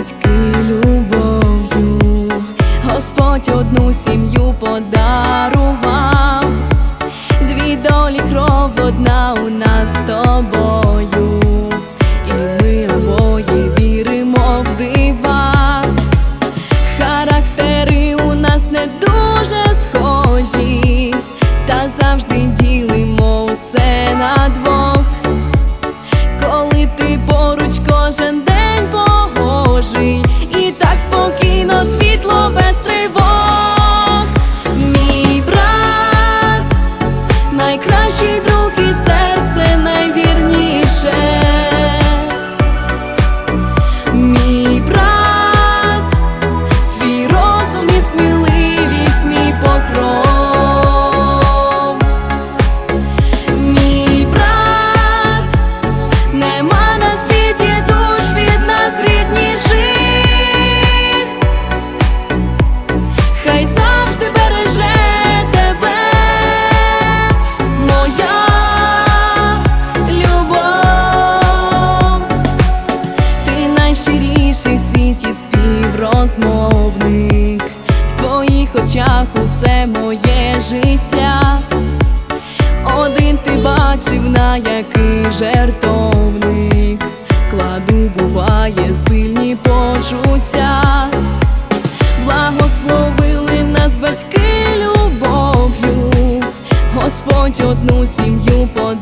батьки любов'ю, Господь одну сім'ю подарував, дві долі кров одна у нас з тобою. pro все моє життя, один ти бачив, на який жертовник. Кладу буває сильні почуття, благословили нас батьки любов'ю, Господь одну сім'ю подав.